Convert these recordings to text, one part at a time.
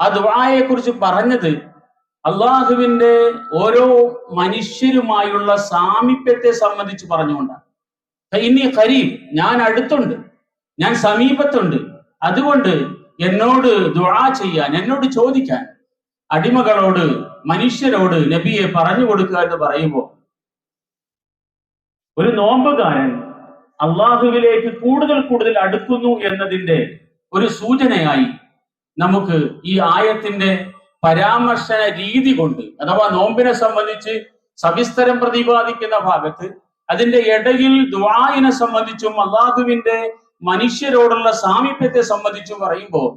ആ ദുആയെ കുറിച്ച് പറഞ്ഞത് അള്ളാഹുവിന്റെ ഓരോ മനുഷ്യരുമായുള്ള സാമീപ്യത്തെ സംബന്ധിച്ച് പറഞ്ഞുകൊണ്ടാണ്. ഇനി ഖരീബ് ഞാൻ അടുത്തുണ്ട് ഞാൻ സമീപത്തുണ്ട്. അതുകൊണ്ട് എന്നോട് ദുആ ചെയ്യാൻ എന്നോട് ചോദിക്കാൻ അടിമകളോട് മനുഷ്യരോട് നബിയെ പറഞ്ഞു കൊടുക്കുക എന്ന് പറയുമ്പോൾ ഒരു നോമ്പുകാരൻ അള്ളാഹുവിലേക്ക് കൂടുതൽ കൂടുതൽ അടുക്കുന്നു എന്നതിന്റെ ഒരു സൂചനയായി നമുക്ക് ഈ ആയത്തിന്റെ പരാമർശന രീതി കൊണ്ട് അഥവാ നോമ്പിനെ സംബന്ധിച്ച് സവിസ്തരം പ്രതിപാദിക്കുന്ന ഭാഗത്ത് അതിന്റെ ഇടയിൽ ദുആയിനെ സംബന്ധിച്ചും അള്ളാഹുവിന്റെ മനുഷ്യരോടുള്ള സാമീപ്യത്തെ സംബന്ധിച്ചും പറയുമ്പോൾ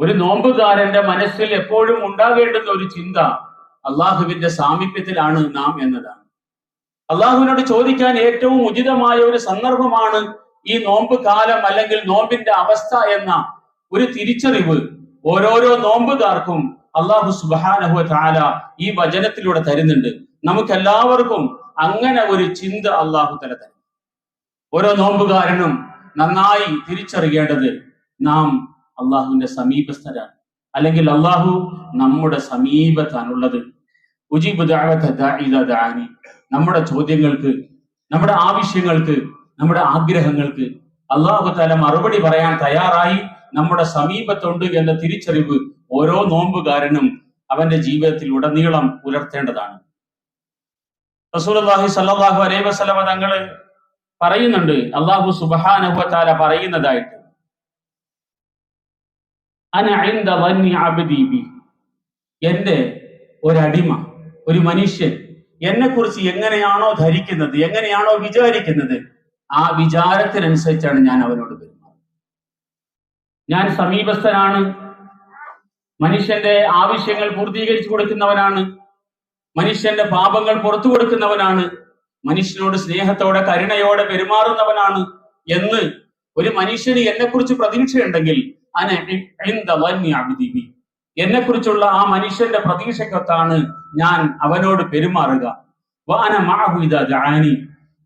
ഒരു നോമ്പുകാരന്റെ മനസ്സിൽ എപ്പോഴും ഉണ്ടാകേണ്ടുന്ന ഒരു ചിന്ത അള്ളാഹുവിന്റെ സാമീപ്യത്തിലാണ് നാം എന്നതാണ്. അള്ളാഹുവിനോട് ചോദിക്കാൻ ഏറ്റവും ഉചിതമായ ഒരു സന്ദർഭമാണ് ഈ നോമ്പ് കാലം അല്ലെങ്കിൽ നോമ്പിന്റെ അവസ്ഥ എന്ന ഒരു തിരിച്ചറിവ് ഓരോരോ നോമ്പുകാർക്കും അള്ളാഹു സുബാനഹു താല ഈ വചനത്തിലൂടെ തരുന്നുണ്ട്. നമുക്ക് എല്ലാവർക്കും അങ്ങനെ ഒരു ചിന്ത അള്ളാഹു തല തരും. ഓരോ നോമ്പുകാരനും നന്നായി തിരിച്ചറിയേണ്ടത് നാം അള്ളാഹുവിന്റെ സമീപസ്ഥരാണ്. അല്ലെങ്കിൽ അള്ളാഹു നമ്മുടെ സമീപത്താണുള്ളത്. ഉജീബ് ദഅാനി. നമ്മുടെ ചോദ്യങ്ങൾക്ക് നമ്മുടെ ആവശ്യങ്ങൾക്ക് നമ്മുടെ ആഗ്രഹങ്ങൾക്ക് അള്ളാഹു തല മറുപടി പറയാൻ തയ്യാറായി. നമ്മുടെ സമീപത്തുണ്ട് എന്ന തിരിച്ചറിവ് ഓരോ നോമ്പുകാരനും അവന്റെ ജീവിതത്തിൽ ഉടനീളം പുലർത്തേണ്ടതാണ്. റസൂലി സല്ലാഹു അലൈ വസ്ലമ തങ്ങൾ പറയുന്നുണ്ട് അള്ളാഹു സുബാനുഭവത്താല പറയുന്നതായിട്ട്. എന്റെ ഒരടിമ ഒരു മനുഷ്യൻ എന്നെ കുറിച്ച് എങ്ങനെയാണോ ധരിക്കുന്നത് എങ്ങനെയാണോ വിചാരിക്കുന്നത് ആ വിചാരത്തിനനുസരിച്ചാണ് ഞാൻ അവനോട് വരുന്നത്. ഞാൻ സമീപസ്ഥനാണ്. മനുഷ്യന്റെ ആവശ്യങ്ങൾ പൂർത്തീകരിച്ചു കൊടുക്കുന്നവനാണ്. മനുഷ്യന്റെ പാപങ്ങൾ പുറത്തു കൊടുക്കുന്നവനാണ്. മനുഷ്യനോട് സ്നേഹത്തോടെ കരുണയോടെ പെരുമാറുന്നവനാണ് എന്ന് ഒരു മനുഷ്യന് എന്നെക്കുറിച്ച് പ്രതീക്ഷയുണ്ടെങ്കിൽ എന്നെ കുറിച്ചുള്ള ആ മനുഷ്യന്റെ പ്രതീക്ഷക്കൊത്താണ് ഞാൻ അവനോട് പെരുമാറുക. വാന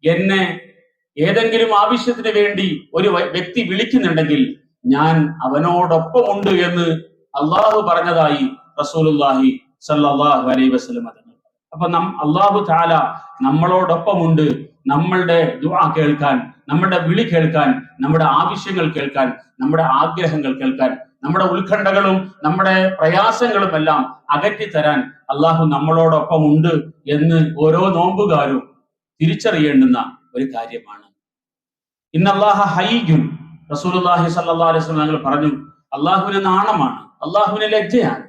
എന്നെ ഏതെങ്കിലും ആവശ്യത്തിന് വേണ്ടി ഒരു വ്യക്തി വിളിക്കുന്നുണ്ടെങ്കിൽ ഞാൻ അവനോടൊപ്പം ഉണ്ട് എന്ന് അള്ളാഹു പറഞ്ഞതായി റസൂലുള്ളാഹി സല്ലാഹു വസല്ലം തങ്ങൾ അപ്പൊ നം അള്ളാഹു താല നമ്മളോടൊപ്പമുണ്ട്. നമ്മളുടെ ദുആ കേൾക്കാൻ നമ്മുടെ വിളി കേൾക്കാൻ നമ്മുടെ ആവശ്യങ്ങൾ കേൾക്കാൻ നമ്മുടെ ആഗ്രഹങ്ങൾ കേൾക്കാൻ നമ്മുടെ ഉത്കണ്ഠകളും നമ്മുടെ പ്രയാസങ്ങളും എല്ലാം അകറ്റി തരാൻ അള്ളാഹു നമ്മളോടൊപ്പം ഉണ്ട് എന്ന് ഓരോ നോമ്പുകാരും തിരിച്ചറിയേണ്ടുന്ന ഒരു കാര്യമാണ്. ഇന്നല്ലാഹ ഹൈജുൻ റസൂലുള്ളാഹി സ്വല്ലല്ലാഹു അലൈഹി ഞങ്ങൾ പറഞ്ഞു അള്ളാഹുവിന് നാണമാണ് അള്ളാഹുവിന് ലജ്ജയാണ്.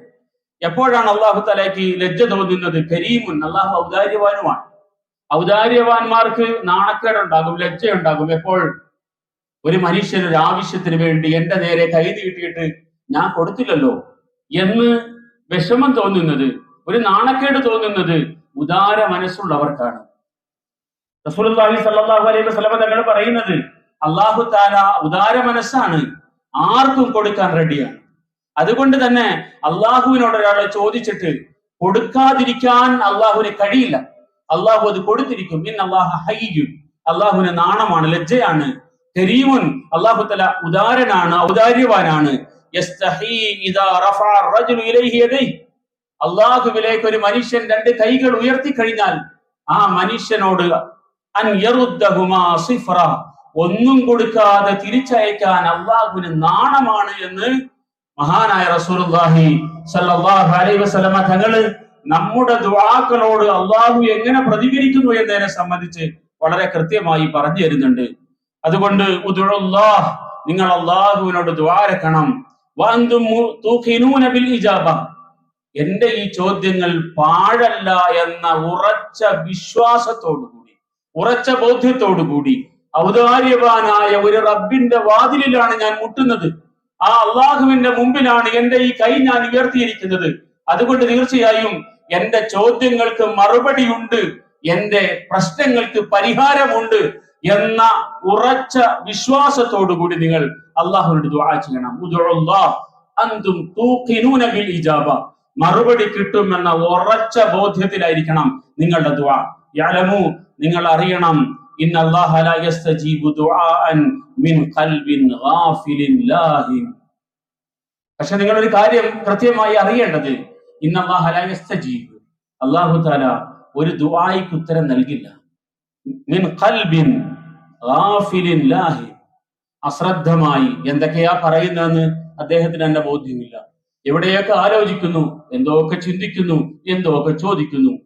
എപ്പോഴാണ് അള്ളാഹു തലയ്ക്ക് ലജ്ജ തോന്നുന്നത്? കരീമുൻ അള്ളാഹു ഔദാര്യവാനുമാണ്. ഔദാര്യവാന്മാർക്ക് നാണക്കേടുണ്ടാകും ലജ്ജയുണ്ടാകും. എപ്പോൾ? ഒരു മനുഷ്യൻ ഒരു ആവശ്യത്തിന് വേണ്ടി എന്റെ നേരെ കൈ നീട്ടിയിട്ട് ഞാൻ കൊടുത്തില്ലല്ലോ എന്ന് വിഷമം തോന്നുന്നത് ഒരു നാണക്കേട് തോന്നുന്നത് ഉദാര മനസ്സുള്ളവർക്കാണ്. സ്വല്ലല്ലാഹു അലൈഹി വസല്ലം തങ്ങൾ പറയുന്നത് അള്ളാഹു താല ഉദാര മനസ്സാണ് ആർക്കും കൊടുക്കാൻ റെഡിയാണ്. അതുകൊണ്ട് തന്നെ അള്ളാഹുവിനോട് ഒരാളെ ചോദിച്ചിട്ട് കൊടുക്കാതിരിക്കാൻ അള്ളാഹുവിന് കഴിയില്ല. അള്ളാഹു അത് കൊടുത്തിരിക്കും. ഇന്ന് അള്ളാഹു ഹയ്യും അള്ളാഹുവിന് നാണമാണ് ലജ്ജയാണ്. കരീമുൻ. അള്ളാഹു തല ഉദാരനാണ് ഔദാര്യവാനാണ്. അള്ളാഹുവിലേക്ക് ഒരു മനുഷ്യൻ രണ്ട് കൈകൾ ഉയർത്തി കഴിഞ്ഞാൽ ആ മനുഷ്യനോട് അൻ ഒന്നും കൊടുക്കാതെ തിരിച്ചയക്കാൻ അള്ളാഹുവിന് നാണമാണ് എന്ന് മഹാനായ റസൂർഹി സല്ലല്ലാഹു അലൈഹി വസല്ലമ തങ്ങൾ നമ്മുടെ ദുവാക്കളോട് അള്ളാഹു എങ്ങനെ പ്രതികരിക്കുന്നു എന്നതിനെ സംബന്ധിച്ച് വളരെ കൃത്യമായി പറഞ്ഞു തരുന്നുണ്ട്. അതുകൊണ്ട് നിങ്ങൾ അള്ളാഹുവിനോട് ദ്വാരക്കണം എന്റെ ഈ ചോദ്യങ്ങൾ പാഴല്ല എന്ന ഉറച്ച വിശ്വാസത്തോടു കൂടി ഉറച്ച ബോധ്യത്തോടു കൂടി ഔദാര്യവാനായ ഒരു റബ്ബിന്റെ വാതിലിലാണ് ഞാൻ മുട്ടുന്നത്. ആ അള്ളാഹുവിന്റെ മുമ്പിലാണ് എന്റെ ഈ കൈ ഞാൻ ഉയർത്തിയിരിക്കുന്നത്. അതുകൊണ്ട് തീർച്ചയായും എന്റെ ചോദ്യങ്ങൾക്ക് മറുപടിയുണ്ട്. എന്റെ പ്രശ്നങ്ങൾക്ക് പരിഹാരമുണ്ട് എന്ന ഉറച്ച വിശ്വാസത്തോടു കൂടി നിങ്ങൾ അള്ളാഹുവിനോട് ദുആ ചെയ്യണം. അന്തും ബിൽ ഇജാബ. മറുപടി കിട്ടുമെന്ന ഉറച്ച ബോധ്യത്തിലായിരിക്കണം നിങ്ങളുടെ ദുആ. യഅലമു നിങ്ങൾ അറിയണം ഇന്ന الله لا يستجيب دعاء ഖൽബിൻ ഗാഫിലിൻ ലാഹിൻ പക്ഷെ ഒരു കാര്യം കൃത്യമായി അറിയേണ്ടത് ഇന്നല്ലാഹലസ്തജീബ് അള്ളാഹു താല ഒരു ദുആയ്ക്ക് ഉത്തരം നൽകില്ല. മിൻ ഖൽബിൻ ഗാഫിലിൻ ലാഹി. അശ്രദ്ധമായി. എന്തൊക്കെയാ പറയുന്നതെന്ന് അദ്ദേഹത്തിന് തന്നെ ബോധ്യമില്ല. എവിടെയൊക്കെ ആലോചിക്കുന്നു എന്തോ ഒക്കെ ചിന്തിക്കുന്നു എന്തോ ഒക്കെ ചോദിക്കുന്നു.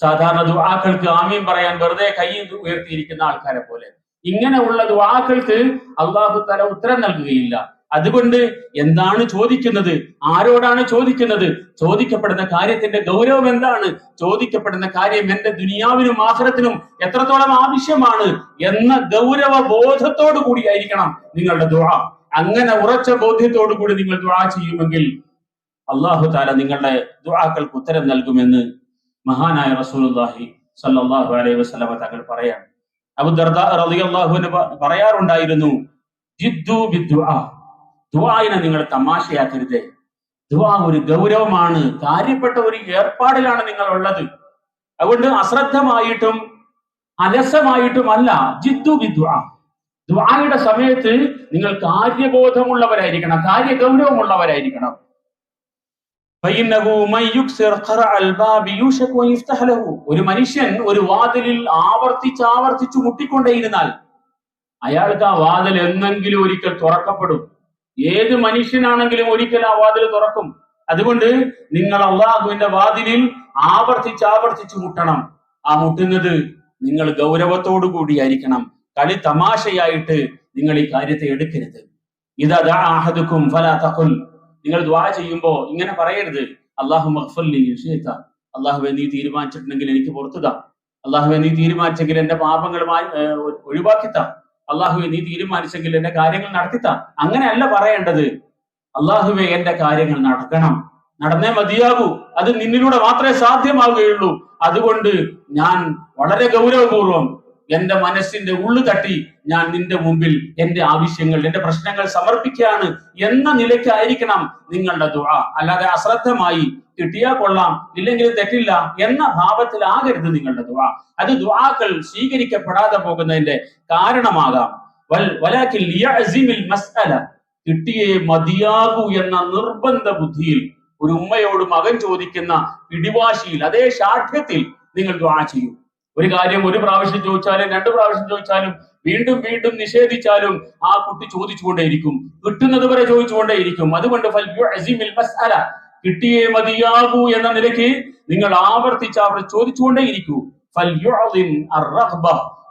സാധാരണ ദുആക്കൾക്ക് ആമീൻ പറയാൻ വെറുതെ കൈ ഉയർത്തിയിരിക്കുന്ന ആൾക്കാരെ പോലെ. ഇങ്ങനെയുള്ള ദുആക്കൾക്ക് അള്ളാഹു തല ഉത്തരം നൽകുകയില്ല. അതുകൊണ്ട് എന്താണ് ചോദിക്കുന്നത്? ആരോടാണ് ചോദിക്കുന്നത്? ചോദിക്കപ്പെടുന്ന കാര്യത്തിന്റെ ഗൗരവം എന്താണ്? ചോദിക്കപ്പെടുന്ന കാര്യം എന്റെ ദുനിയാവിനും ആഹ്റത്തിനും എത്രത്തോളം ആവശ്യമാണ് എന്ന ഗൗരവ ബോധത്തോടു കൂടിയായിരിക്കണം നിങ്ങളുടെ ദുആ. അങ്ങനെ ഉറച്ച ബോധ്യത്തോടു കൂടി നിങ്ങൾ ദുആ ചെയ്യുമെങ്കിൽ അള്ളാഹു താല നിങ്ങളുടെ ദുഴാക്കൾക്ക് ഉത്തരം നൽകുമെന്ന് മഹാനായ റസൂലുള്ളാഹി സല്ലല്ലാഹു അലൈഹി വസല്ലമ തങ്ങൾ പറയാണ്. റളിയല്ലാഹു അൻഹു പറയാറുണ്ടായിരുന്നു ദുആയിനെ നിങ്ങൾ തമാശയാക്കരുത്. ദുആ ഒരു ഗൗരവമാണ് കാര്യപ്പെട്ട ഒരു ഏർപ്പാടിലാണ് നിങ്ങൾ ഉള്ളത് അതുകൊണ്ട് അശ്രദ്ധമായിട്ടും അലസമായിട്ടും അല്ല ജിദ്ദു ബിദ്ദുആ. ദുആയുടെ സമയത്ത് നിങ്ങൾ കാര്യബോധമുള്ളവരായിരിക്കണം കാര്യഗൗരവമുള്ളവരായിരിക്കണം. ഒരു മനുഷ്യൻ ഒരു വാതിലിൽ ആവർത്തിച്ച് ആവർത്തിച്ച് മുട്ടിക്കൊണ്ടേയിരുന്നാൽ അയാൾക്ക് ആ വാതിൽ എന്നെങ്കിലും ഒരിക്കൽ തുറക്കപ്പെടും. ഏത് മനുഷ്യനാണെങ്കിലും ഒരിക്കൽ ആ വാതിൽ തുറക്കും. അതുകൊണ്ട് നിങ്ങൾ അള്ളാഹുവിന്റെ വാതിലിൽ ആവർത്തിച്ച് ആവർത്തിച്ച് മുട്ടണം. ആ മുട്ടുന്നത് നിങ്ങൾ ഗൗരവത്തോടു കൂടിയായിരിക്കണം. കളി തമാശയായിട്ട് നിങ്ങൾ ഈ കാര്യത്തെ എടുക്കരുത്. ഇതാ ആഹദുക്കും ഫലാ തഖുൽ. നിങ്ങൾ ദ്വാ ചെയ്യുമ്പോ ഇങ്ങനെ പറയരുത്. അള്ളാഹു മഖ്ഫല്ലി ഷീത്ത അള്ളാഹുവെ നീ തീരുമാനിച്ചിട്ടുണ്ടെങ്കിൽ എനിക്ക് പുറത്തുതാ. അള്ളാഹുവെ നീ തീരുമാനിച്ചെങ്കിൽ എന്റെ പാപങ്ങളുമായി ഒഴിവാക്കിത്ത. അള്ളാഹുവെ നീ തീരുമാനിച്ചെങ്കിൽ എന്റെ കാര്യങ്ങൾ നടത്തിത്താ. അങ്ങനെയല്ല പറയേണ്ടത്. അള്ളാഹുവെ എന്റെ കാര്യങ്ങൾ നടക്കണം. നടന്നേ മതിയാകൂ. അത് നിന്നിലൂടെ മാത്രമേ സാധ്യമാവുകയുള്ളൂ. അതുകൊണ്ട് ഞാൻ വളരെ ഗൗരവപൂർവം എന്റെ മനസ്സിന്റെ ഉള്ളു തട്ടി ഞാൻ നിന്റെ മുമ്പിൽ എന്റെ ആവശ്യങ്ങൾ എന്റെ പ്രശ്നങ്ങൾ സമർപ്പിക്കുകയാണ് എന്ന നിലയ്ക്കായിരിക്കണം നിങ്ങളുടെ ദുആ. അല്ലാതെ അശ്രദ്ധമായി കിട്ടിയാ കൊള്ളാം ഇല്ലെങ്കിൽ തെറ്റില്ല എന്ന ഭാവത്തിലാകരുത് നിങ്ങളുടെ ദുആ. അത് ദുആക്കൾ സ്വീകരിക്കപ്പെടാതെ പോകുന്നതിന്റെ കാരണമാകാം. കിട്ടിയേ മതിയാകൂ എന്ന നിർബന്ധ ബുദ്ധിയിൽ ഒരു ഉമ്മയോട് മകൻ ചോദിക്കുന്ന പിടിവാശിയിൽ അതേ ശാഠ്യത്തിൽ നിങ്ങൾ ദ്വാ ചെയ്യൂ. ഒരു കാര്യം ഒരു പ്രാവശ്യം ചോദിച്ചാലും രണ്ട് പ്രാവശ്യം ചോദിച്ചാലും വീണ്ടും വീണ്ടും നിഷേധിച്ചാലും ആ കുട്ടി ചോദിച്ചുകൊണ്ടേയിരിക്കും. കിട്ടുന്നത് വരെ ചോദിച്ചുകൊണ്ടേയിരിക്കും. അതുകൊണ്ട് കിട്ടിയേ മതിയാകൂ എന്ന നിലയ്ക്ക് നിങ്ങൾ ആവർത്തിച്ച് അവർ ചോദിച്ചുകൊണ്ടേയിരിക്കൂ.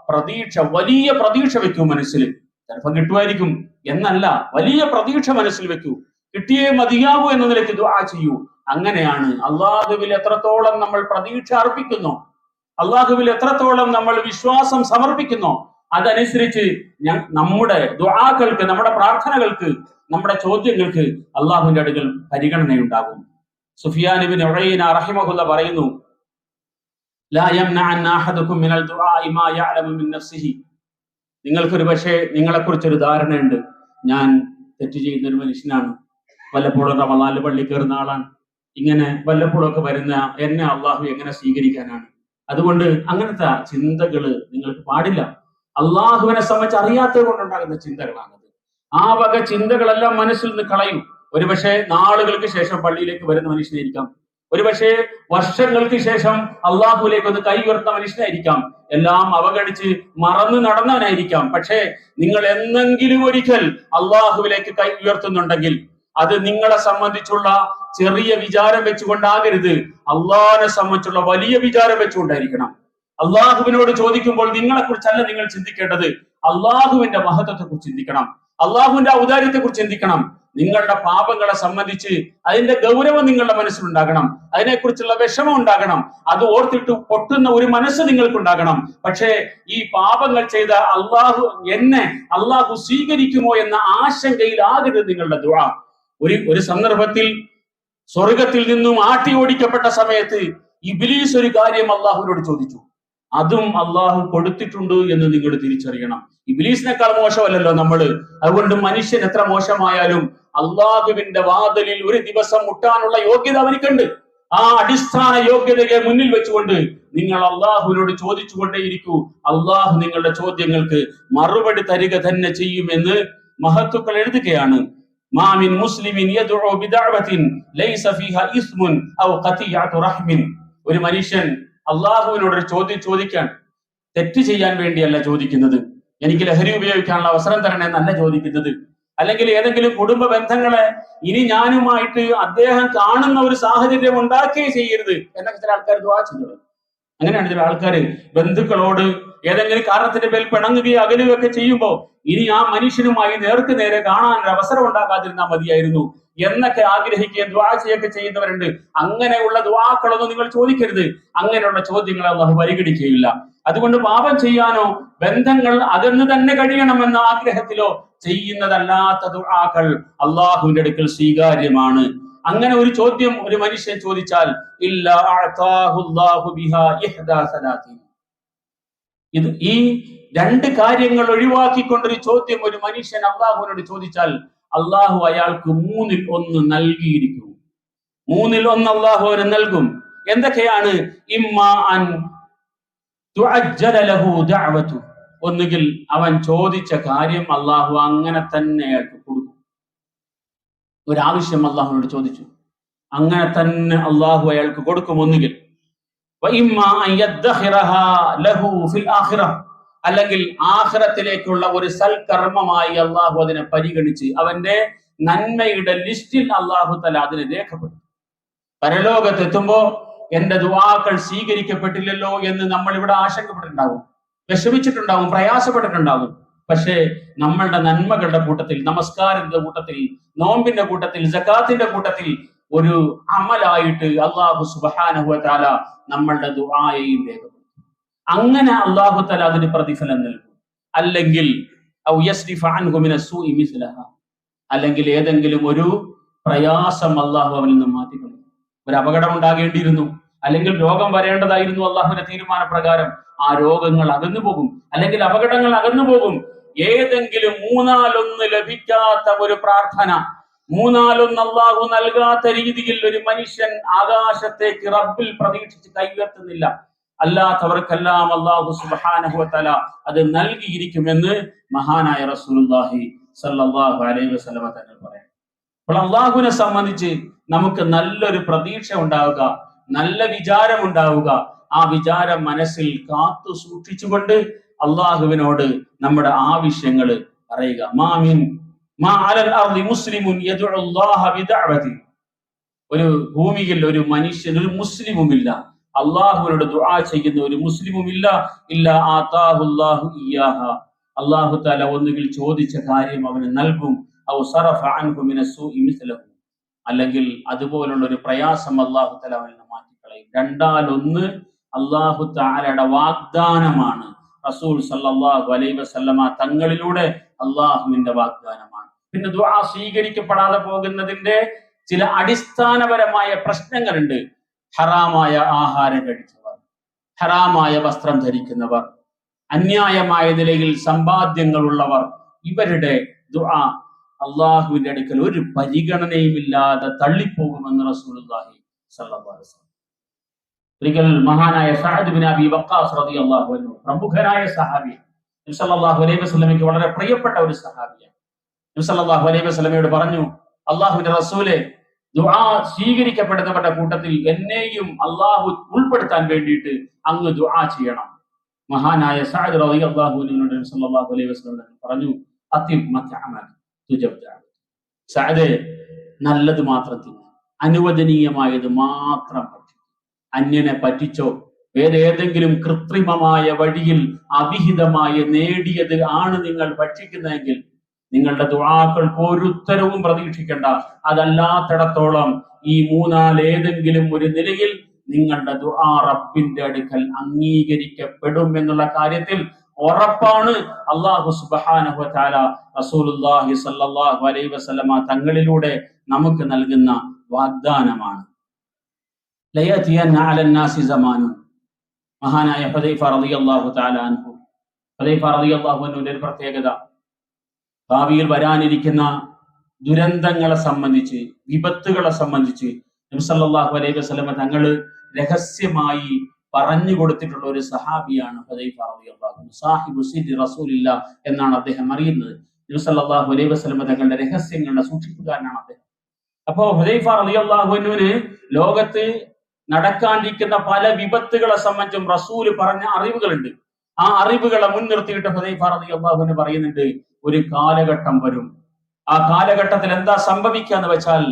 പ്രതീക്ഷ വലിയ പ്രതീക്ഷ വെക്കൂ മനസ്സിൽ. ചിലപ്പം കിട്ടുമായിരിക്കും. എന്നല്ല വലിയ പ്രതീക്ഷ മനസ്സിൽ വെക്കൂ. കിട്ടിയേ മതിയാകൂ എന്ന നിലയ്ക്ക് ദുആ ചെയ്യൂ. അങ്ങനെയാണ്. അള്ളാഹുവിൽ എത്രത്തോളം നമ്മൾ പ്രതീക്ഷ അർപ്പിക്കുന്നു. അള്ളാഹുവിൽ എത്രത്തോളം നമ്മൾ വിശ്വാസം സമർപ്പിക്കുന്നു അതനുസരിച്ച് നമ്മുടെ ദുആകൾക്ക് നമ്മുടെ പ്രാർത്ഥനകൾക്ക് നമ്മുടെ ചോദ്യങ്ങൾക്ക് അള്ളാഹുവിന്റെ അടുക്കൽ പരിഗണനയുണ്ടാകും. സുഫിയാനുബിൻ റഹിമഹുല്ല പറയുന്നു നിങ്ങൾക്കൊരു പക്ഷേ നിങ്ങളെക്കുറിച്ചൊരു ധാരണയുണ്ട്. ഞാൻ തെറ്റ് ചെയ്യുന്ന ഒരു മനുഷ്യനാണ്. വല്ലപ്പോഴും റമലാൽ പള്ളി കയറുന്ന ആളാണ്. ഇങ്ങനെ വല്ലപ്പോഴും ഒക്കെ വരുന്ന എന്നെ അള്ളാഹു എങ്ങനെ സ്വീകരിക്കാനാണ്? അതുകൊണ്ട് അങ്ങനത്തെ ചിന്തകൾ നിങ്ങൾക്ക് പാടില്ല. അള്ളാഹുവിനെ സംബന്ധിച്ച് അറിയാത്തത് കൊണ്ടുണ്ടാകുന്ന ചിന്തകളാണത് ആ വക ചിന്തകളെല്ലാം മനസ്സിൽ നിന്ന് കളയും. ഒരുപക്ഷെ നാളുകൾക്ക് ശേഷം പള്ളിയിലേക്ക് വരുന്ന മനുഷ്യനായിരിക്കാം. ഒരുപക്ഷെ വർഷങ്ങൾക്ക് ശേഷം അള്ളാഹുലേക്ക് ഒന്ന് കൈ ഉയർത്ത മനുഷ്യനായിരിക്കാം. എല്ലാം അവഗണിച്ച് മറന്നു നടന്നവനായിരിക്കാം. പക്ഷേ നിങ്ങൾ എന്നെങ്കിലും ഒരിക്കൽ അള്ളാഹുവിലേക്ക് കൈ ഉയർത്തുന്നുണ്ടെങ്കിൽ അത് നിങ്ങളെ സംബന്ധിച്ചുള്ള ചെറിയ വിചാരം വെച്ചുകൊണ്ടാകരുത്. അള്ളാഹിനെ സംബന്ധിച്ചുള്ള വലിയ വിചാരം വെച്ചുകൊണ്ടായിരിക്കണം. അള്ളാഹുവിനോട് ചോദിക്കുമ്പോൾ നിങ്ങളെ കുറിച്ചല്ല നിങ്ങൾ ചിന്തിക്കേണ്ടത്. അള്ളാഹുവിന്റെ മഹത്വത്തെ കുറിച്ച് ചിന്തിക്കണം. അള്ളാഹുവിന്റെ ഔദാര്യത്തെ കുറിച്ച് ചിന്തിക്കണം. നിങ്ങളുടെ പാപങ്ങളെ സംബന്ധിച്ച് അതിന്റെ ഗൗരവം നിങ്ങളുടെ മനസ്സിലുണ്ടാകണം. അതിനെക്കുറിച്ചുള്ള വിഷമം ഉണ്ടാകണം. അത് ഓർത്തിട്ട് പൊട്ടുന്ന ഒരു മനസ്സ് നിങ്ങൾക്കുണ്ടാകണം. പക്ഷേ ഈ പാപങ്ങൾ ചെയ്ത അള്ളാഹു എന്നെ അള്ളാഹു സ്വീകരിക്കുമോ എന്ന ആശങ്കയിലാകരുത് നിങ്ങളുടെ ദുആ. ഒരു ഒരു സന്ദർഭത്തിൽ സ്വർഗത്തിൽ നിന്നും ആട്ടി ഓടിക്കപ്പെട്ട സമയത്ത് ഇബിലീസ് ഒരു കാര്യം അള്ളാഹുവിനോട് ചോദിച്ചു. അതും അള്ളാഹു കൊടുത്തിട്ടുണ്ട് എന്ന് നിങ്ങൾ തിരിച്ചറിയണം. ഇബിലീസിനേക്കാൾ മോശമല്ലല്ലോ നമ്മൾ അതുകൊണ്ട് മനുഷ്യൻ എത്ര മോശമായാലും അള്ളാഹുവിന്റെ വാതിലിൽ ഒരു ദിവസം മുട്ടാനുള്ള യോഗ്യത അവനിക്കുണ്ട്. ആ അടിസ്ഥാന യോഗ്യതയെ മുന്നിൽ വെച്ചുകൊണ്ട് നിങ്ങൾ അള്ളാഹുവിനോട് ചോദിച്ചുകൊണ്ടേയിരിക്കൂ. അള്ളാഹു നിങ്ങളുടെ ചോദ്യങ്ങൾക്ക് മറുപടി തരിക തന്നെ ചെയ്യുമെന്ന് മഹത്തുക്കൾ എഴുതുകയാണ്. മാ من مسلم يدعو بدعوة ലൈസ ഫീഹാ ഇസ്മുൻ ഔ قطيعة رحم ഒരു മനുഷ്യൻ അള്ളാഹുവിനോട് ഒരു ചോദ്യം ചോദിക്കാൻ തെറ്റ് ചെയ്യാൻ വേണ്ടിയല്ല ചോദിക്കുന്നത്. എനിക്ക് ലഹരി ഉപയോഗിക്കാനുള്ള അവസരം തരണേ എന്നല്ല ചോദിക്കുന്നത്. അല്ലെങ്കിൽ ഏതെങ്കിലും കുടുംബ ബന്ധങ്ങളെ ഇനി ഞാനുമായിട്ട് അദ്ദേഹം കാണുന്ന ഒരു സാഹചര്യം ഉണ്ടാക്കുകയും ചെയ്യരുത് എന്നൊക്കെ ചില ആൾക്കാർ ദ്വാ ചെയ്യുന്നത് അങ്ങനെയാണ് ചില ആൾക്കാർ ബന്ധുക്കളോട് ഏതെങ്കിലും കാരണത്തിന്റെ പേരിൽ പിണങ്ങുകയോ അകലുകയൊക്കെ ചെയ്യുമ്പോൾ ഇനി ആ മനുഷ്യനുമായി നേർക്ക് നേരെ കാണാൻ ഒരു അവസരം ഉണ്ടാകാതിരുന്നാൽ മതിയായിരുന്നു എന്നൊക്കെ ആഗ്രഹിക്കുകയും ദ്വാ ചെയ്യൊക്കെ ചെയ്യുന്നവരുണ്ട്. അങ്ങനെയുള്ള ദ്വാക്കളൊന്നും നിങ്ങൾ ചോദിക്കരുത്. അങ്ങനെയുള്ള ചോദ്യങ്ങൾ അള്ളാഹു പരിഗണിക്കുകയില്ല. അതുകൊണ്ട് പാപം ചെയ്യാനോ ബന്ധങ്ങൾ അകന്നു തന്നെ കഴിയണമെന്ന ആഗ്രഹത്തിലോ ചെയ്യുന്നതല്ലാത്ത ദുആകൾ അള്ളാഹുവിന്റെ അടുക്കൽ സ്വീകാര്യമാണ്. അങ്ങനെ ഒരു ചോദ്യം ഒരു മനുഷ്യൻ ചോദിച്ചാൽ ഇത് ഈ രണ്ട് കാര്യങ്ങൾ ഒഴിവാക്കിക്കൊണ്ടൊരു ചോദ്യം ഒരു മനുഷ്യൻ അള്ളാഹുവിനോട് ചോദിച്ചാൽ അള്ളാഹു അയാൾക്ക് മൂന്നിൽ ഒന്ന് നൽകിയിരിക്കും മൂന്നിൽ ഒന്ന് അള്ളാഹു അവന് നൽകും. എന്തൊക്കെയാണ്? ഒന്നുകിൽ അവൻ ചോദിച്ച കാര്യം അള്ളാഹു അങ്ങനെ തന്നെ ഒരാവശ്യം അള്ളാഹുവിനോട് ചോദിച്ചു. അങ്ങനെ തന്നെ അള്ളാഹു അയാൾക്ക് കൊടുക്കുമൊന്നുകിൽ. അല്ലെങ്കിൽ ആഹ്റത്തിലേക്കുള്ള ഒരു സൽക്കർമ്മമായി അള്ളാഹു അതിനെ പരിഗണിച്ച് അവന്റെ നന്മയുടെ ലിസ്റ്റിൽ അള്ളാഹു തല അതിനെ രേഖപ്പെടുത്തി. പരലോകത്തെത്തുമ്പോ എന്റെ ദുവാക്കൾ സ്വീകരിക്കപ്പെട്ടില്ലല്ലോ എന്ന് നമ്മൾ ഇവിടെ ആശങ്കപ്പെട്ടിട്ടുണ്ടാവും. വിഷമിച്ചിട്ടുണ്ടാവും പ്രയാസപ്പെട്ടിട്ടുണ്ടാവും. പക്ഷേ നമ്മളുടെ നന്മകളുടെ കൂട്ടത്തിൽ നമസ്കാരത്തിന്റെ കൂട്ടത്തിൽ നോമ്പിന്റെ കൂട്ടത്തിൽ ജക്കാത്തിന്റെ കൂട്ടത്തിൽ ഒരു അമലായിട്ട് അള്ളാഹു സുബാനഹു താല നമ്മളുടെ ദുആയെയും രേഖപ്പെടുത്തും അങ്ങനെ അള്ളാഹു തല അതിന് പ്രതിഫലം നൽകും. അല്ലെങ്കിൽ. അല്ലെങ്കിൽ ഏതെങ്കിലും ഒരു പ്രയാസം അള്ളാഹു അവനിൽ നിന്ന് മാറ്റിക്കളയും. ഒരു അപകടം ഉണ്ടാകേണ്ടിയിരുന്നു അല്ലെങ്കിൽ രോഗം വരേണ്ടതായിരുന്നു അള്ളാഹുവിന്റെ തീരുമാനപ്രകാരം ആ രോഗങ്ങൾ അകന്നു പോകും അല്ലെങ്കിൽ അപകടങ്ങൾ അകന്നു പോകും ഏതെങ്കിലും മൂന്നാലൊന്ന് ലഭിക്കാത്ത ഒരു പ്രാർത്ഥന മൂന്നാലൊന്ന് അള്ളാഹു നൽകാത്ത രീതിയിൽ ഒരു മനുഷ്യൻ ആകാശത്തേക്ക് റബ്ബിൽ പ്രതീക്ഷിച്ച് കൈയുയർത്തുന്നില്ല അല്ലാത്തവർക്കെല്ലാം അള്ളാഹു സുബാനഹുവത്തല അത് നൽകിയിരിക്കുമെന്ന് മഹാനായ റസൂലുള്ളാഹി സല്ലാഹു അലൈഹി വസ്ലമ തന്നെ പറയാം. അപ്പോൾ അള്ളാഹുവിനെ സംബന്ധിച്ച് നമുക്ക് നല്ലൊരു പ്രതീക്ഷ ഉണ്ടാവുക നല്ല വിചാരം ഉണ്ടാവുക. ആ വിചാരം മനസ്സിൽ കാത്തു സൂക്ഷിച്ചുകൊണ്ട് അള്ളാഹുവിനോട് നമ്മുടെ ആവശ്യങ്ങൾ പറയുക. മാമിൻ മുസ്ലിമുൻ ഒരു ഭൂമിയിൽ ഒരു മനുഷ്യൻ ഒരു മുസ്ലിമുമില്ല. അള്ളാഹുവിനോട് ദുആ ചെയ്യുന്ന ഒരു മുസ്ലിമുമില്ല. ഇല്ല ആതാഹുല്ലാഹു ഇയാഹ അള്ളാഹു തആല ഒന്നുകിൽ ചോദിച്ച കാര്യം അവന് നൽകും. അല്ലെങ്കിൽ അതുപോലുള്ള ഒരു പ്രയാസം അള്ളാഹു തആല അവനെ മാറ്റി മാറ്റിക്കളയും. രണ്ടാലൊന്ന് അള്ളാഹു തആലയുടെ വാഗ്ദാനമാണ്. റസൂൽ സല്ലാഹു അലൈ വസല്ലമ തങ്ങളിലൂടെ അള്ളാഹുവിന്റെ വാഗ്ദാനമാണ്. പിന്നെ ദുആ സ്വീകരിക്കപ്പെടാതെ പോകുന്നതിന്റെ ചില അടിസ്ഥാനപരമായ പ്രശ്നങ്ങളുണ്ട്. ഹറാമായ ആഹാരം കഴിച്ചവർ ഹറാമായ വസ്ത്രം ധരിക്കുന്നവർ അന്യായമായ നിലയിൽ സമ്പാദ്യങ്ങളുള്ളവർ ഇവരുടെ ദുആ അള്ളാഹുവിന്റെ അടുക്കൽ ഒരു പരിഗണനയും ഇല്ലാതെ തള്ളിപ്പോകുമെന്ന് റസൂലുള്ളാഹി സ്വല്ലല്ലാഹു അലൈഹി വസല്ലം ഒരിക്കൽ മഹാനായ സഅദ് ബിൻ അബി വഖാസ് റളിയല്ലാഹു അൻഹു പ്രമുഖനായ സഹാബി നബി സല്ലല്ലാഹു അലൈഹി വസല്ലമയ്ക്ക് വളരെ പ്രിയപ്പെട്ട ഒരു സഹാബിയാണ് നബി സല്ലല്ലാഹു അലൈഹി വസല്ലമയോട് പറഞ്ഞു അള്ളാഹുവിന്റെ റസൂലെ ദുആ സ്വീകരിക്കപ്പെടുന്നവരുടെ കൂട്ടത്തിൽ എന്നെയും അള്ളാഹു ഉൾപ്പെടുത്താൻ വേണ്ടിയിട്ട് അങ്ങ് ദുആ ചെയ്യണം. മഹാനായ സഅദ് റളിയല്ലാഹു അള്ളാഹുവിനോട് നബി സല്ലല്ലാഹു അലൈഹി വസല്ലം പറഞ്ഞു സഅദ് നല്ലത് മാത്രം തിന്നു അനുവദനീയമായത് മാത്രം അന്യനെ പറ്റിച്ചോ? വേറേതെങ്കിലും കൃത്രിമമായ വഴിയിൽ അവിഹിതമായ നേടിയത് ആണ് നിങ്ങൾ ഭക്ഷിക്കുന്നതെങ്കിൽ നിങ്ങളുടെ ദുആക്കൾക്ക് ഒരുത്തരവും പ്രതീക്ഷിക്കേണ്ട. അതല്ലാത്തിടത്തോളം ഈ മൂന്നാൽ ഏതെങ്കിലും ഒരു നിലയിൽ നിങ്ങളുടെ ദുആ റബ്ബിന്റെ അടുക്കൽ അംഗീകരിക്കപ്പെടും എന്നുള്ള കാര്യത്തിൽ ഉറപ്പാണ് അള്ളാഹു സുബ്ഹാനഹു വതആല റസൂലുള്ളാഹി സ്വല്ലല്ലാഹു അലൈഹി വസല്ലമ തങ്ങളിലൂടെ നമുക്ക് നൽകുന്ന വാഗ്ദാനമാണ്. ലയതിയന്ന അലൻ നാസി സമാനുൻ മഹാനായ ഹുദൈഫ റളിയല്ലാഹു തആല അൻഹു. ഹുദൈഫ റളിയല്ലാഹു അൻഹുവിന്റെ ഒരു പ്രത്യേകത. ഭാവിയിൽ വരാനിരിക്കുന്ന ദുരന്തങ്ങളെ സംബന്ധിച്ച് വിപത്തുകളെ സംബന്ധിച്ച് നബി സല്ലല്ലാഹു അലൈഹി വസല്ലം തങ്ങൾ രഹസ്യമായി പറഞ്ഞു കൊടുത്തിട്ടുള്ള ഒരു സഹാബിയാണ് ഹുദൈഫ റളിയല്ലാഹു അൻഹു. സാഹിബു സിദ്ദി റസൂലില്ല എന്നാണ് അദ്ദേഹം അറിയുന്നത്. നബിസല്ലാഹു അലൈഹി വസ്ലമ തങ്ങളുടെ രഹസ്യങ്ങളുടെ സൂക്ഷിപ്പുകാരനാണ് അദ്ദേഹം. അപ്പോ ഹുദൈഫ റളിയല്ലാഹുവിനുവിന് ലോകത്ത് നടക്കാണ്ടിരിക്കുന്ന പല വിപത്തുകളെ സംബന്ധിച്ചും റസൂൽ പറഞ്ഞ അറിവുകളുണ്ട്. ആ അറിവുകളെ മുൻനിർത്തിയിട്ട് ഹുദൈഫ റതി അള്ളാഹുവിന് പറയുന്നുണ്ട് ഒരു കാലഘട്ടം വരും. ആ കാലഘട്ടത്തിൽ എന്താ സംഭവിക്കുക എന്ന് വെച്ചാൽ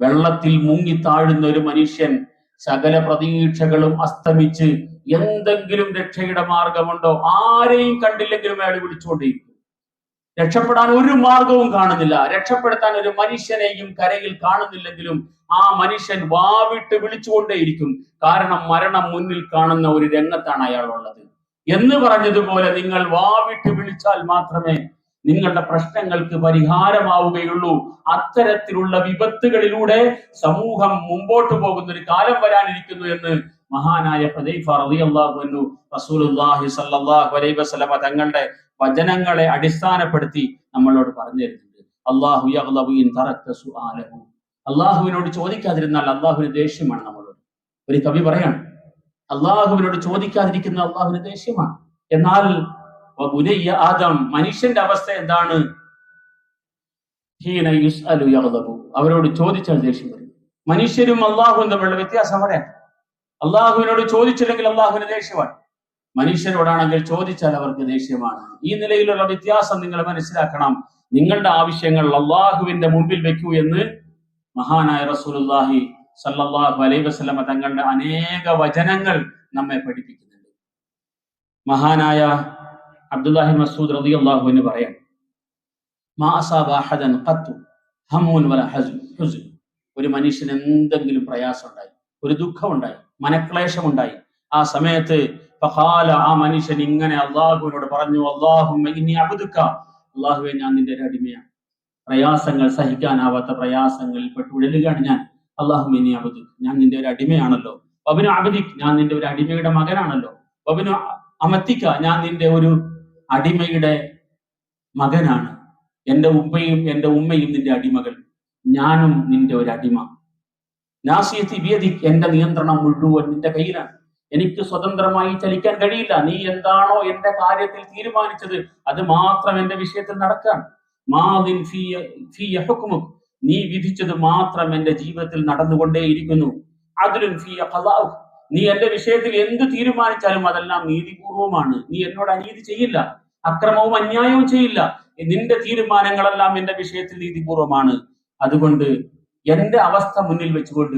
വെള്ളത്തിൽ മുങ്ങി താഴുന്ന ഒരു മനുഷ്യൻ സകല പ്രതീക്ഷകളും അസ്തമിച്ച് എന്തെങ്കിലും രക്ഷയുടെ മാർഗമുണ്ടോ? ആരെയും കണ്ടില്ലെങ്കിലും അയാൾ വിളിച്ചുകൊണ്ടിരിക്കും. രക്ഷപ്പെടാൻ ഒരു മാർഗവും കാണുന്നില്ല. രക്ഷപ്പെടുത്താൻ ഒരു മനുഷ്യനെയും കരയിൽ കാണുന്നില്ലെങ്കിലും ആ മനുഷ്യൻ വാവിട്ട് വിളിച്ചുകൊണ്ടേയിരിക്കും. കാരണം മരണം മുന്നിൽ കാണുന്ന ഒരു രംഗത്താണ് അയാൾ ഉള്ളത് എന്ന് പറഞ്ഞതുപോലെ നിങ്ങൾ വാവിട്ട് വിളിച്ചാൽ മാത്രമേ നിങ്ങളുടെ പ്രശ്നങ്ങൾക്ക് പരിഹാരമാവുകയുള്ളൂ. അത്തരത്തിലുള്ള വിപത്തുകളിലൂടെ സമൂഹം മുമ്പോട്ട് പോകുന്ന ഒരു കാലം വരാനിരിക്കുന്നു എന്ന് മഹാനായ ഹുദൈഫ റളിയല്ലാഹു അൻഹു റസൂലുള്ളാഹി സ്വല്ലല്ലാഹു അലൈഹി വസല്ലമ തങ്ങളുടെ വചനങ്ങളെ അടിസ്ഥാനപ്പെടുത്തി നമ്മളോട് പറഞ്ഞു തരുന്നുണ്ട്. അല്ലാഹു യഗ്ലബു ഇൻ തറക്ത സുആലഹു. അള്ളാഹുവിനോട് ചോദിക്കാതിരുന്നാൽ അള്ളാഹുവിന് ദേഷ്യമാണ് നമ്മളോട്. ഒരു കവി പറയാണ് അള്ളാഹുവിനോട് ചോദിക്കാതിരിക്കുന്ന അള്ളാഹുവിന് ദേഷ്യമാണ്. എന്നാൽ ആദം മനുഷ്യന്റെ അവസ്ഥ എന്താണ്? അവരോട് ചോദിച്ചാൽ ദേഷ്യം വരും. മനുഷ്യരും അള്ളാഹു തമ്മിലുള്ള വ്യത്യാസം പറയാം അള്ളാഹുവിനോട് ചോദിച്ചില്ലെങ്കിൽ അള്ളാഹുവിന് ദേഷ്യമാണ്. മനുഷ്യരോടാണെങ്കിൽ ചോദിച്ചാൽ അവർക്ക് ദേഷ്യമാണ്. ഈ നിലയിലുള്ള വ്യത്യാസം നിങ്ങൾ മനസ്സിലാക്കണം. നിങ്ങളുടെ ആവശ്യങ്ങൾ അള്ളാഹുവിന്റെ മുമ്പിൽ വെക്കൂ എന്ന് മഹാനായ റസൂലുല്ലാഹി സല്ലല്ലാഹു അലൈഹി വസല്ലമ തങ്ങളുടെ അനേക വചനങ്ങൾ നമ്മെ പഠിപ്പിക്കുന്നുണ്ട്. മഹാനായ അബ്ദുല്ലാഹി മസൂദ് റളിയല്ലാഹു എന്ന് പറയാം ഒരു മനുഷ്യന് എന്തെങ്കിലും പ്രയാസം ഉണ്ടായി ഒരു ദുഃഖം ഉണ്ടായി മനക്ലേശം ഉണ്ടായി ആ സമയത്ത് ഫഖാല ആ മനുഷ്യൻ ഇങ്ങനെ അള്ളാഹുവിനോട് പറഞ്ഞു അള്ളാഹുമ്മ ഇനി അബുദുക്ക. അള്ളാഹുവെ ഞാൻ നിന്റെ ഒരു അടിമയാണ്. പ്രയാസങ്ങൾ സഹിക്കാനാവാത്ത പ്രയാസങ്ങളിൽ പെട്ടുഴലുകയാണ് ഞാൻ. അള്ളാഹു ഇനി അബുദു ഞാൻ നിന്റെ ഒരു അടിമയാണല്ലോ. വബിനു അബദിക്. ഞാൻ നിന്റെ ഒരു അടിമയുടെ മകനാണല്ലോ. വബിനു അമത്തിക്ക. ഞാൻ നിന്റെ ഒരു അടിമയുടെ മകനാണ്. എന്റെ ഉമ്മയും എന്റെ ഉമ്മയും നിന്റെ അടിമകൾ. ഞാനും നിന്റെ ഒരു അടിമ. നാസിയത്തി ബിയദി എന്റെ നിയന്ത്രണം മുഴുവൻ നിന്റെ കയ്യിലാണ്. എനിക്ക് സ്വതന്ത്രമായി ചലിക്കാൻ കഴിയില്ല. നീ എന്താണോ എന്റെ കാര്യത്തിൽ തീരുമാനിച്ചത് അത് മാത്രം എന്റെ വിഷയത്തിൽ നടക്കാൻ. മാതിൻ. നീ വിധിച്ചത് മാത്രം എന്റെ ജീവിതത്തിൽ നടന്നുകൊണ്ടേയിരിക്കുന്നു. അതിലും. നീ എന്റെ വിഷയത്തിൽ എന്ത് തീരുമാനിച്ചാലും അതെല്ലാം നീതിപൂർവമാണ്. നീ എന്നോട് അനീതി ചെയ്യില്ല അക്രമവും അന്യായവും ചെയ്യില്ല. നിന്റെ തീരുമാനങ്ങളെല്ലാം എന്റെ വിഷയത്തിൽ നീതിപൂർവമാണ്. അതുകൊണ്ട് എന്റെ അവസ്ഥ മുന്നിൽ വെച്ചുകൊണ്ട്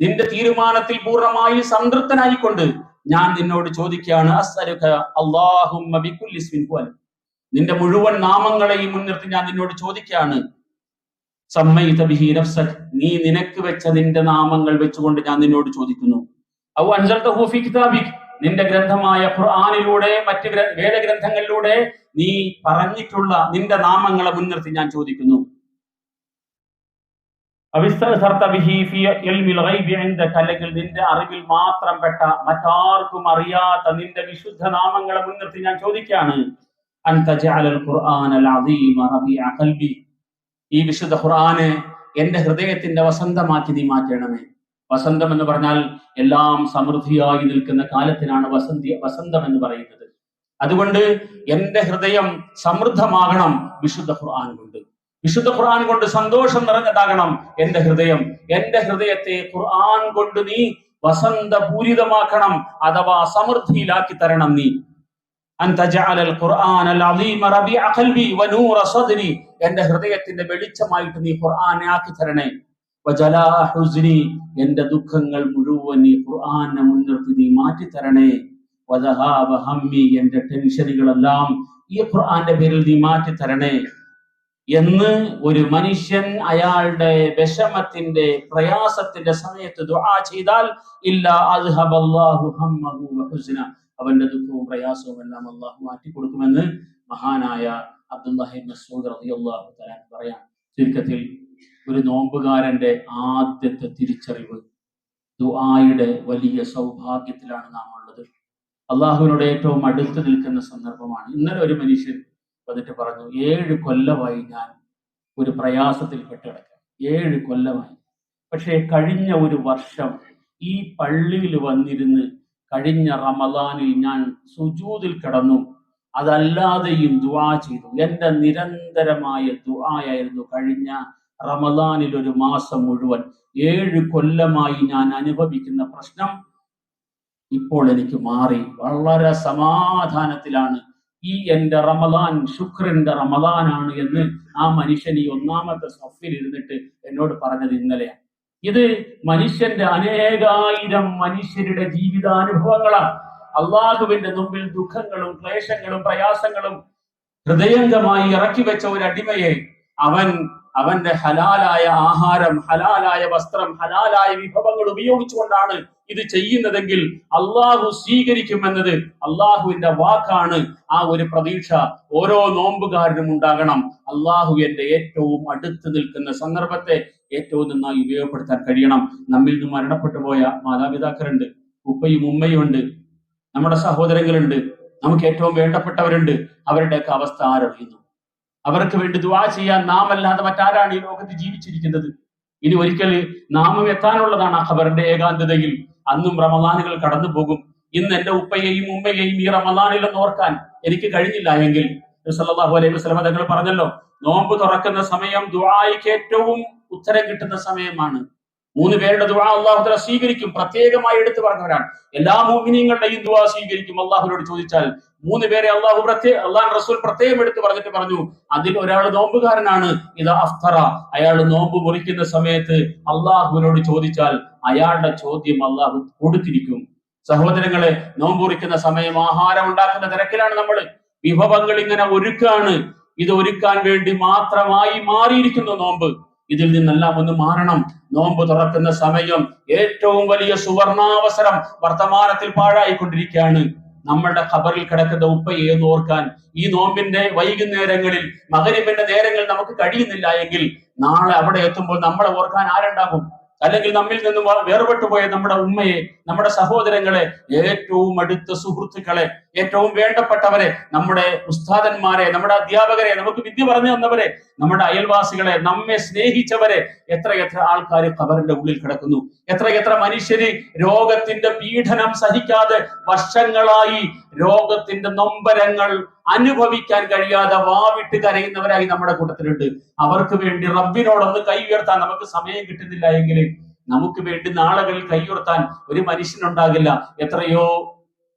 നിന്റെ തീരുമാനത്തിൽ പൂർണമായി സംതൃപ്തനായിക്കൊണ്ട് ഞാൻ നിന്നോട് ചോദിക്കുകയാണ് നിന്റെ മുഴുവൻ നാമങ്ങളെയും മുൻനിർത്തി ഞാൻ നിന്നോട് ചോദിക്കുകയാണ് നീ നിനക്ക് വെച്ച നിന്റെ നാമങ്ങൾ വെച്ചുകൊണ്ട് ഞാൻ നിന്നോട് ചോദിക്കുന്നു. നിന്റെ ഗ്രന്ഥമായ ഖുർആാനിലൂടെ മറ്റ് ഗ്ര- വേദഗ്രന്ഥങ്ങളിലൂടെ നീ പറഞ്ഞിട്ടുള്ള നിന്റെ നാമങ്ങളെ മുൻനിർത്തി ഞാൻ ചോദിക്കുന്നു. അല്ലെങ്കിൽ നിന്റെ അറിവിൽ മാത്രം പെട്ട മറ്റാർക്കും അറിയാത്ത നിന്റെ വിശുദ്ധ നാമങ്ങളെ മുൻനിർത്തി ഞാൻ ചോദിക്കുകയാണ്. ഈ വിശുദ്ധ ഖുർആന് എന്റെ ഹൃദയത്തിന്റെ വസന്തമാക്കി നീ മാറ്റണമേ. വസന്തം എന്ന് പറഞ്ഞാൽ എല്ലാം സമൃദ്ധിയായി നിൽക്കുന്ന കാലത്തിനാണ് വസന്തി വസന്തം എന്ന് പറയുന്നത്. അതുകൊണ്ട് എന്റെ ഹൃദയം സമൃദ്ധമാകണം വിശുദ്ധ ഖുർആൻ കൊണ്ട് വിശുദ്ധ ഖുർആൻ കൊണ്ട് സന്തോഷം നിറഞ്ഞതാകണം എന്റെ ഹൃദയം. എന്റെ ഹൃദയത്തെ ഖുർആൻ കൊണ്ട് നീ വസന്തപൂരിതമാക്കണം അഥവാ സമൃദ്ധിയിലാക്കി തരണം നീ. എന്റെ ഹൃദയത്തിന്റെ വെളിച്ചമായിട്ട് നീ ഖുർആനെ ആക്കി തരണേ. എന്റെ ദുഃഖങ്ങൾ മുഴുവൻ നീ ഖുർആനെ മുൻനിർത്തി നീ മാറ്റി തരണേ. എന്റെ ടെൻഷനുകളെല്ലാം ഈ ഖുർആന്റെ പേരിൽ നീ മാറ്റി തരണേ. എന്ന് ഒരു മനുഷ്യൻ അയാളുടെ വിഷമത്തിന്റെ പ്രയാസത്തിന്റെ സമയത്ത് ദുആ ചെയ്താൽ ഇല്ല അവന്റെ ദുഃഖവും പ്രയാസവും എല്ലാം അള്ളാഹു മാറ്റി കൊടുക്കുമെന്ന് മഹാനായ അബ്ദുല്ലാഹി മസൂദ് റളിയല്ലാഹു തആല പറയാം. ചുരുക്കത്തിൽ ഒരു നോമ്പുകാരന്റെ ആദ്യത്തെ തിരിച്ചറിവ് ദുആയുടെ വലിയ സൗഭാഗ്യത്തിലാണ് നാം ഉള്ളത് അള്ളാഹുവിനോട് ഏറ്റവും അടുത്ത് നിൽക്കുന്ന സന്ദർഭമാണ്. ഇന്നലെ ഒരു മനുഷ്യൻ വന്നിട്ട് പറഞ്ഞു ഏഴ് കൊല്ലമായി ഞാൻ ഒരു പ്രയാസത്തിൽ പെട്ടിടക്ക ഏഴ് കൊല്ലമായി. പക്ഷേ കഴിഞ്ഞ ഒരു വർഷം ഈ പള്ളിയിൽ വന്നിരുന്ന് കഴിഞ്ഞ റമദാനിൽ ഞാൻ സുജൂതിൽ കിടന്നു. അതല്ലാതെയും ദുആ ചെയ്തു. എന്റെ നിരന്തരമായ ദുആയായിരുന്നു കഴിഞ്ഞ റമദാനിൽ ഒരു മാസം മുഴുവൻ. ഏഴ് കൊല്ലമായി ഞാൻ അനുഭവിക്കുന്ന പ്രശ്നം ഇപ്പോൾ എനിക്ക് മാറി. വളരെ സമാധാനത്തിലാണ് ഈ എന്റെ റമദാൻ ശുക്രന്റെ റമദാനാണ് എന്ന് ആ മനുഷ്യൻ ഈ ഒന്നാമത്തെ സഫിൽ ഇരുന്നിട്ട് എന്നോട് പറഞ്ഞത് ഇന്നലെയാണ്. ഇത് മനുഷ്യന്റെ അനേകായിരം മനുഷ്യരുടെ ജീവിതാനുഭവങ്ങളാണ്. അള്ളാഹുവിന്റെ മുമ്പിൽ ദുഃഖങ്ങളും ക്ലേശങ്ങളും പ്രയാസങ്ങളും ഹൃദയംഗമായി ഇറക്കി വെച്ച ഒരു അടിമയെ അവൻ അവന്റെ ഹലാലായ ആഹാരം ഹലാലായ വസ്ത്രം ഹലാലായ വിഭവങ്ങൾ ഉപയോഗിച്ചുകൊണ്ടാണ് ഇത് ചെയ്യുന്നതെങ്കിൽ അള്ളാഹു സ്വീകരിക്കുമെന്നത് അള്ളാഹുവിന്റെ വാക്കാണ്. ആ ഒരു പ്രതീക്ഷ ഓരോ നോമ്പുകാരനും ഉണ്ടാകണം. അള്ളാഹു എന്റെ ഏറ്റവും അടുത്ത് നിൽക്കുന്ന സന്ദർഭത്തെ ഏറ്റവും നന്നായി ഉപയോഗപ്പെടുത്താൻ കഴിയണം. നമ്മിൽ നിന്ന് മരണപ്പെട്ടു പോയ മാതാപിതാക്കളുണ്ട്. ഉപ്പയും ഉമ്മയും ഉണ്ട്. നമ്മുടെ സഹോദരങ്ങളുണ്ട്. നമുക്ക് ഏറ്റവും വേണ്ടപ്പെട്ടവരുണ്ട്. അവരുടെയൊക്കെ അവസ്ഥ ആരറിയുന്നു. അവർക്ക് വേണ്ടി ദുവാ ചെയ്യാൻ നാം അല്ലാതെ മറ്റാരാണ് ഈ ലോകത്ത് ജീവിച്ചിരിക്കുന്നത്? ഇനി ഒരിക്കൽ നാമം എത്താനുള്ളതാണ് ഖബറിന്റെ ഏകാന്തതയിൽ. അന്നും റമദാനുകൾ കടന്നു പോകും ഇന്ന് എന്റെ ഉപ്പയെയും ഉമ്മയെയും ഈ റമദാനിൽ ഒന്ന് ഓർക്കാൻ എനിക്ക് കഴിഞ്ഞില്ല എങ്കിൽ സല്ലല്ലാഹു അലൈഹി വസല്ലം തങ്ങൾ പറഞ്ഞല്ലോ നോമ്പ് തുറക്കുന്ന സമയം ദുആയ്ക്ക് ഏറ്റവും ഉത്തരം കിട്ടുന്ന സമയമാണ്. മൂന്ന് പേരുടെ ദുആ അള്ളാഹു തആല സ്വീകരിക്കും പ്രത്യേകമായി എടുത്തു പറഞ്ഞവരാണ്. എല്ലാ മോഹിനിയങ്ങളുടെയും ദുആ സ്വീകരിക്കും. അള്ളാഹുനോട് ചോദിച്ചാൽ മൂന്ന് പേരെ അള്ളാഹു പ്രത്യേക അള്ളാഹ് റസൂൽ പ്രത്യേകം എടുത്ത് പറഞ്ഞിട്ട് പറഞ്ഞു അതിൽ ഒരാൾ നോമ്പുകാരനാണ് ഇത് അഫ്തറ. അയാൾ നോമ്പ് മുറിക്കുന്ന സമയത്ത് അള്ളാഹുവിനോട് ചോദിച്ചാൽ അയാളുടെ ചോദ്യം അള്ളാഹു കൊടുത്തിരിക്കും. സഹോദരങ്ങളെ നോമ്പുറിക്കുന്ന സമയം ആഹാരം ഉണ്ടാക്കുന്ന തിരക്കിലാണ് നമ്മൾ വിഭവങ്ങൾ ഇങ്ങനെ ഒരുക്കാണ്. ഇത് ഒരുക്കാൻ വേണ്ടി മാത്രമായി മാറിയിരിക്കുന്നു നോമ്പ്. ഇതിൽ നിന്നെല്ലാം ഒന്ന് മാറണം. നോമ്പ് തുറക്കുന്ന സമയം ഏറ്റവും വലിയ സുവർണാവസരം വർത്തമാനത്തിൽ പാഴായിക്കൊണ്ടിരിക്കുകയാണ്. നമ്മളുടെ ഖബറിൽ കിടക്കുന്ന ഉപ്പയെ ഓർക്കാൻ ഈ നോമ്പിന്റെ വൈകുന്നേരങ്ങളിൽ മകരിമിന്റെ നേരങ്ങളിൽ നമുക്ക് കഴിയുന്നില്ല എങ്കിൽ നാളെ അവിടെ എത്തുമ്പോൾ നമ്മളെ ഓർക്കാൻ ആരുണ്ടാകും? അല്ലെങ്കിൽ നമ്മിൽ നിന്നും വ- വേർപെട്ടു പോയ നമ്മുടെ ഉമ്മയെ നമ്മുടെ സഹോദരങ്ങളെ ഏറ്റവും അടുത്ത സുഹൃത്തുക്കളെ ഏറ്റവും വേണ്ടപ്പെട്ടവരെ നമ്മുടെ ഉസ്താദന്മാരെ നമ്മുടെ അധ്യാപകരെ നമുക്ക് വിദ്യ പറഞ്ഞു തന്നവരെ നമ്മുടെ അയൽവാസികളെ നമ്മെ സ്നേഹിച്ചവരെ എത്ര എത്ര ആൾക്കാർ ഖബറിന്റെ ഉള്ളിൽ കിടക്കുന്നു. എത്ര എത്ര മനുഷ്യര് രോഗത്തിന്റെ പീഡനം സഹിക്കാതെ വർഷങ്ങളായി രോഗത്തിന്റെ നൊമ്പരങ്ങൾ അനുഭവിക്കാൻ കഴിയാതെ വാവിട്ട് കരയുന്നവരായി നമ്മുടെ കൂട്ടത്തിലുണ്ട്. അവർക്ക് വേണ്ടി റബ്ബിനോടൊന്ന് കൈ ഉയർത്താൻ നമുക്ക് സമയം കിട്ടുന്നില്ല എങ്കിൽ നമുക്ക് വേണ്ടി നാളുകളിൽ കൈ ഉയർത്താൻ ഒരു മനുഷ്യനുണ്ടാകില്ല. എത്രയോ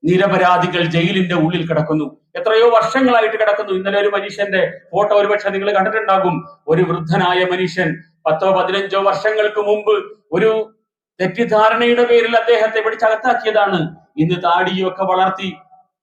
നിരപരാധികൾ ജയിലിന്റെ ഉള്ളിൽ കിടക്കുന്നു. എത്രയോ വർഷങ്ങളായിട്ട് കിടക്കുന്നു. ഇന്നലെ ഒരു മനുഷ്യന്റെ ഫോട്ടോ ഒരുപക്ഷെ നിങ്ങൾ കണ്ടിട്ടുണ്ടാകും. ഒരു വൃദ്ധനായ മനുഷ്യൻ പത്തോ പതിനഞ്ചോ വർഷങ്ങൾക്ക് മുമ്പ് ഒരു തെറ്റിദ്ധാരണയുടെ പേരിൽ അദ്ദേഹത്തെ പിടിച്ചകത്താക്കിയതാണ്. ഇന്ന് താടിയൊക്കെ വളർത്തി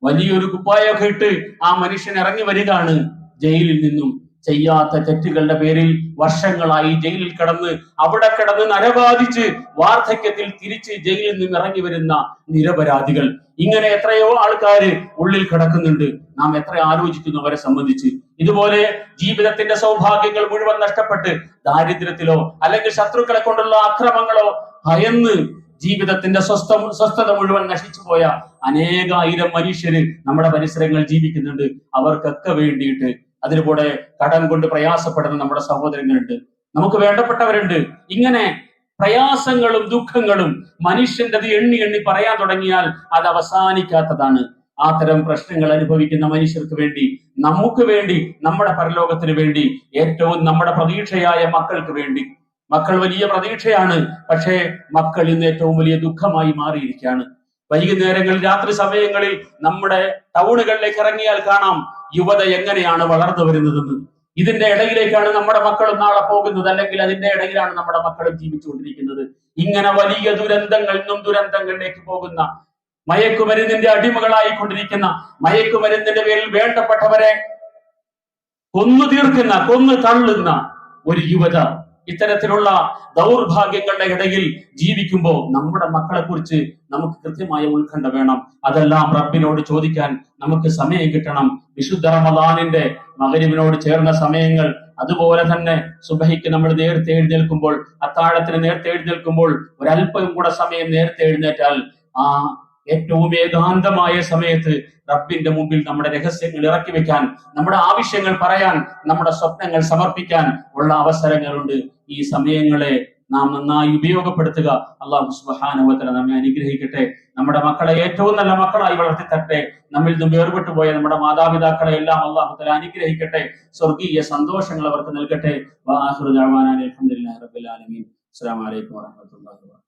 വലിയൊരു കുപ്പായൊക്കെ ഇട്ട് ആ മനുഷ്യൻ ഇറങ്ങി വരികയാണ് ജയിലിൽ നിന്നും. ചെയ്യാത്ത തെറ്റുകളുടെ പേരിൽ വർഷങ്ങളായി ജയിലിൽ കിടന്ന് അവിടെ കിടന്ന് നരബാധിച്ച് വാർദ്ധക്യത്തിൽ തിരിച്ച് ജയിലിൽ നിന്ന് ഇറങ്ങി വരുന്ന നിരപരാധികൾ. ഇങ്ങനെ എത്രയോ ആൾക്കാര് ഉള്ളിൽ കിടക്കുന്നുണ്ട്. നാം എത്ര ആലോചിക്കുന്നു അവരെ സംബന്ധിച്ച്? ഇതുപോലെ ജീവിതത്തിന്റെ സൗഭാഗ്യങ്ങൾ മുഴുവൻ നഷ്ടപ്പെട്ട് ദാരിദ്ര്യത്തിലോ അല്ലെങ്കിൽ ശത്രുക്കളെ കൊണ്ടുള്ള അക്രമങ്ങളോ ഭയന്ന് ജീവിതത്തിന്റെ സ്വസ്ഥ സ്വസ്ഥത മുഴുവൻ നശിച്ചു പോയ അനേകായിരം മനുഷ്യര് നമ്മുടെ പരിസരങ്ങൾ ജീവിക്കുന്നുണ്ട്. അവർക്കൊക്കെ വേണ്ടിയിട്ട് അതിലൂടെ കടം കൊണ്ട് പ്രയാസപ്പെടുന്ന നമ്മുടെ സഹോദരങ്ങളുണ്ട്. നമുക്ക് വേണ്ടപ്പെട്ടവരുണ്ട്. ഇങ്ങനെ പ്രയാസങ്ങളും ദുഃഖങ്ങളും മനുഷ്യന്റെത് എണ്ണി എണ്ണി പറയാൻ തുടങ്ങിയാൽ അത് അവസാനിക്കാത്തതാണ്. അത്തരം പ്രശ്നങ്ങൾ അനുഭവിക്കുന്ന മനുഷ്യർക്ക് വേണ്ടി നമുക്ക് വേണ്ടി നമ്മുടെ പരലോകത്തിന് വേണ്ടി ഏറ്റവും നമ്മുടെ പ്രതീക്ഷയായ മക്കൾക്ക് വേണ്ടി. മക്കൾ വലിയ പ്രതീക്ഷയാണ് പക്ഷേ മക്കൾ ഇന്ന് ഏറ്റവും വലിയ ദുഃഖമായി മാറിയിരിക്കുകയാണ്. വൈകുന്നേരങ്ങളിൽ രാത്രി സമയങ്ങളിൽ നമ്മുടെ ടൗണുകളിലേക്ക് ഇറങ്ങിയാൽ കാണാം. യുവത എങ്ങനെയാണ് വളർന്നു വരുന്നതെന്ന്. ഇതിന്റെ ഇടയിലേക്കാണ് നമ്മുടെ മക്കളും നാളെ പോകുന്നത്. അല്ലെങ്കിൽ അതിന്റെ ഇടയിലാണ് നമ്മുടെ മക്കളും ജീവിച്ചുകൊണ്ടിരിക്കുന്നത്. ഇങ്ങനെ വലിയ ദുരന്തങ്ങൾ നിന്നും ദുരന്തങ്ങളിലേക്ക് പോകുന്ന മയക്കുമരുന്നിന്റെ അടിമകളായിക്കൊണ്ടിരിക്കുന്ന മയക്കുമരുന്നിന്റെ പേരിൽ വേണ്ടപ്പെട്ടവരെ കൊന്നു തീർക്കുന്ന കൊന്നു തള്ളുന്ന ഒരു യുവത ഇത്തരത്തിലുള്ള ദൗർഭാഗ്യങ്ങളുടെ ഇടയിൽ ജീവിക്കുമ്പോൾ നമ്മുടെ മക്കളെ കുറിച്ച് നമുക്ക് കൃത്യമായ ഉത്കണ്ഠ വേണം. അതെല്ലാം റബ്ബിനോട് ചോദിക്കാൻ നമുക്ക് സമയം കിട്ടണം. വിശുദ്ധ റമദാനിന്റെ മകരിവിനോട് ചേർന്ന സമയങ്ങൾ അതുപോലെ തന്നെ സുബഹിക്ക് നമ്മൾ നേരത്തെ എഴുന്നേൽക്കുമ്പോൾ അത്താഴത്തിന് നേരത്തെ എഴുന്നേൽക്കുമ്പോൾ ഒരല്പം കൂടെ സമയം നേരത്തെ എഴുന്നേറ്റാൽ ആ ഏറ്റവും ഏകാന്തമായ സമയത്ത് റബ്ബിന്റെ മുമ്പിൽ നമ്മുടെ രഹസ്യങ്ങൾ ഇറക്കി വെക്കാൻ നമ്മുടെ ആവശ്യങ്ങൾ പറയാൻ നമ്മുടെ സ്വപ്നങ്ങൾ സമർപ്പിക്കാൻ ഉള്ള അവസരങ്ങളുണ്ട്. ഈ സമയങ്ങളെ നാം നന്നായി ഉപയോഗപ്പെടുത്തുക. അള്ളാഹു സുബാനുവത്തല നമ്മെ അനുഗ്രഹിക്കട്ടെ. നമ്മുടെ മക്കളെ ഏറ്റവും നല്ല മക്കളായി വളർത്തിത്തട്ടെ നമ്മിൽ നിന്നും വേർപെട്ടു പോയ നമ്മുടെ മാതാപിതാക്കളെ എല്ലാം അള്ളാഹു തല അനുഗ്രഹിക്കട്ടെ. സ്വർഗീയ സന്തോഷങ്ങൾ അവർക്ക് നൽകട്ടെ. അലഹമുല്ലാ റബുലാലമീൻ അസ്സാം വലൈക്കും വാഹമത്തല്ലാ